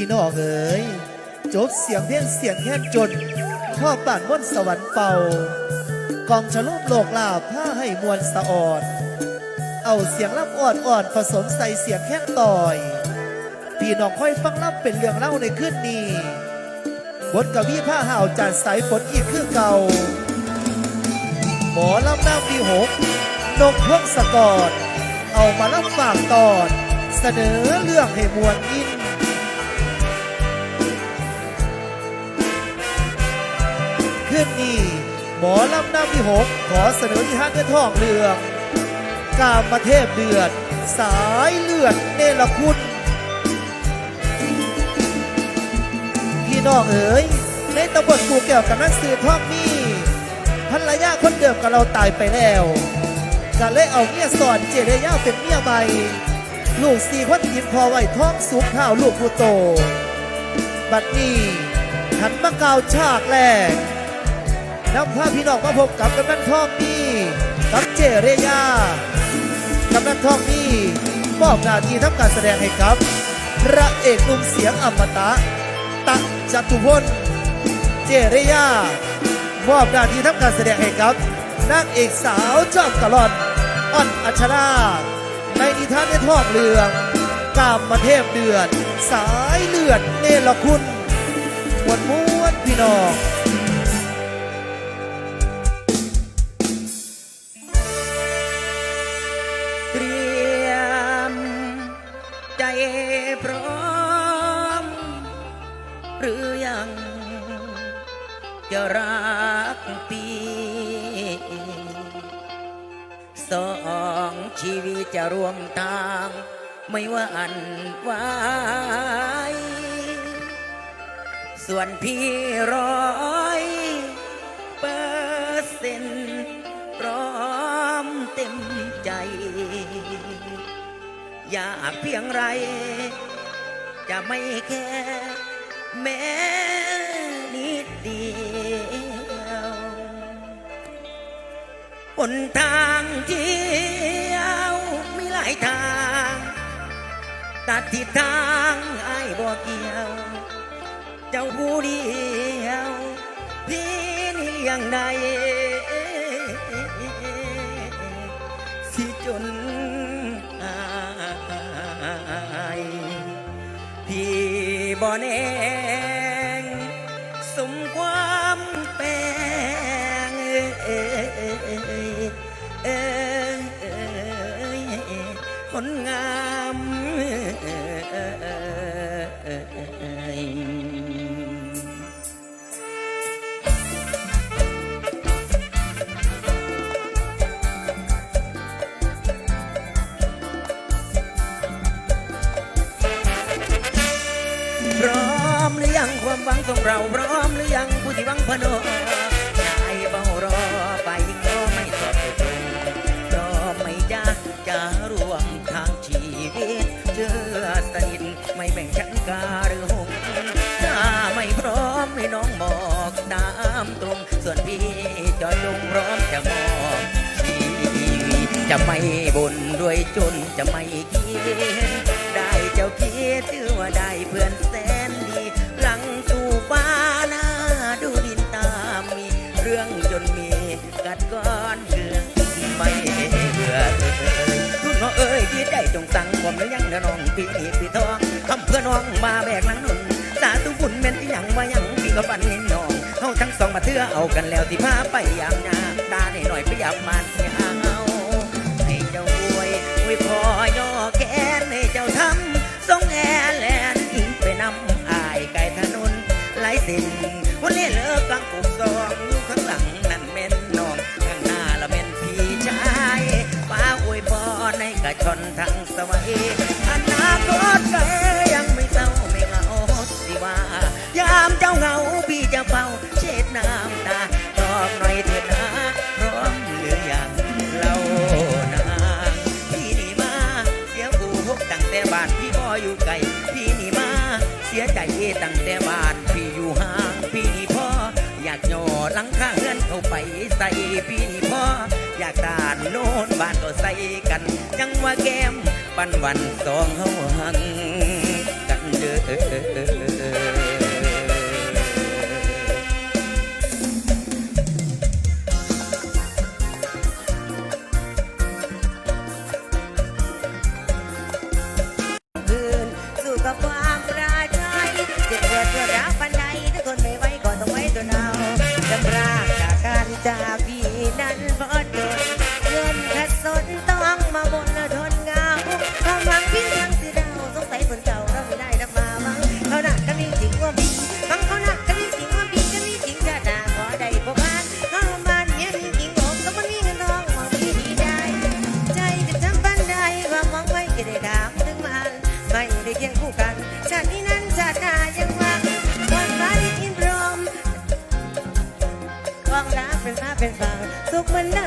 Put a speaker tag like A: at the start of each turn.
A: พี่น้องเอ๋ยจบเสียงเพลงเสียงแค่จนข้อป่านม่นสวรรค์เป่ากองฉลุโลกลาผ้าให้มวลสะอ่อน เอาเสียงล่ำอ่อนอ่อนผสมใส่เสียงแค่ต่อย พี่น้องค่อยฟังล่ำเป็นเรื่องเล่าในคืนนี้บทกวีผ้าห่าวจานสายฝนอีกคือเก่า หมอลำน้ำวีหกนกพิ่งสะกอด เอามาลำฝากตอน เสนอเรื่องให้มวลอิน ขึ้นนี้ หมอลำน้ำวีหกขอเสนอที่ห้างเงินทองเรือง กามมาเทพเดือด สายเลือดเนรคุณ พี่น้องเอ๋ยในตำบลกูแก้วกับนักสื่อท้องนี่ภรรยาคนเดิมกับเราตายไปแล้วก็เลยเอาเมียสอนเจเรย่าเป็นเมียใหม่ลูกสี่คนกินพอไหวท้องสุกข้าวลูกผู้โต บัดนี้หันมากาวฉากแรก นำพาพี่น้องมาพบกับกำนันทองนี่กับเจเรยากำนันทองนี่มอบหน้าที่ทำการแสดงให้กับ พระเอกหนุ่มเสียงอมตะตักจตุพลเจเรยามอบหน้าที่ทำการแสดงให้กับนางเอกสาวจอมกะลอนอ่อนอัชราในนิทานในทองเรืองกามมาเทพเดือด สายเลือดเนรคุณมวนม้วนพี่น้อง
B: พร้อม หรือยัง จะรักปีสองชีวิตจะรวมทาง ไม่ว่าอันไหวส่วนพี่ร้อยเปอร์เซ็นต์พร้อมเต็มใจ อย่าเพียงไร จะไม่แค่แม้นิดเดียวหนทางเที่ยวมีหลายทาง ตัดทิศทางไอ้บอกเกี่ยว เจ้าผู้เดียวพี่นี่ยังใดสิจน บ่แนงสมความแปลงเอ้ยเอ้ยเอ้ยคนงาม มหวังของเราพร้อมหรือยังผู้ที่หวังพนอใจเบารอไปก็ไม่ตอบตรงรอไม่ยากจะรวมทางชีวิตเชื่อสนิทไม่แบ่งชั้นกาหรือหงถ้าไม่พร้อมให้น้องบอกตามตรง ส่วนพี่จอดจงพร้อมจะมอบชีวิตจะไม่บ่นด้วยจนจะไม่เกียจได้เจ้าคิดถือว่าได้เพื่อน อนเกลือไม่เบื่อเลยทุนน้องเอ้ยที่ได้จงสั่งผมแล้วยังนะน้องปีนี้ปีทองทำเพื่อน้องมาแบกนังหนุนสาธุบุญเป็นที่ยังว่ายังพี่ก็ปันนินน้องเฮาทั้งสองมาเทื่อเอากันแล้วที่พาไปย่างนาตาหน่อยๆไปยับมันเสียเอาให้เจ้าอวยอวยพอย่อแขนให้เจ้าทำทรงแอแลนอิงไปนำอายไก่ถนนหลายสิ่งวันนี้เลิกกลางกุกซอง อนทั้งสวัยอนาคตก็ยังไม่เศร้าไม่เหงาสิว่ายามเจ้าเหงาพี่จะเฝ้าเช็ดน้ำตาพร้อมหน่อยเถิดนะพร้อมหรือยังเรานางพี่นี่มาเสียกูพกตั้งแต่บ้านพี่พ่ออยู่ไกลพี่นี่มาเสียใจตั้งแต่บ้านพี่อยู่ห่างพี่นี่พ่ออยากย่อหลังข้างเงินเข้าไปใส่พี่นี่พ่ออยากตานโน่นบ้านก็ใส่กัน แก้ม ปันวันสองเฮาหันกันเด้อ เป็นหน้เป็นบางสุขมัน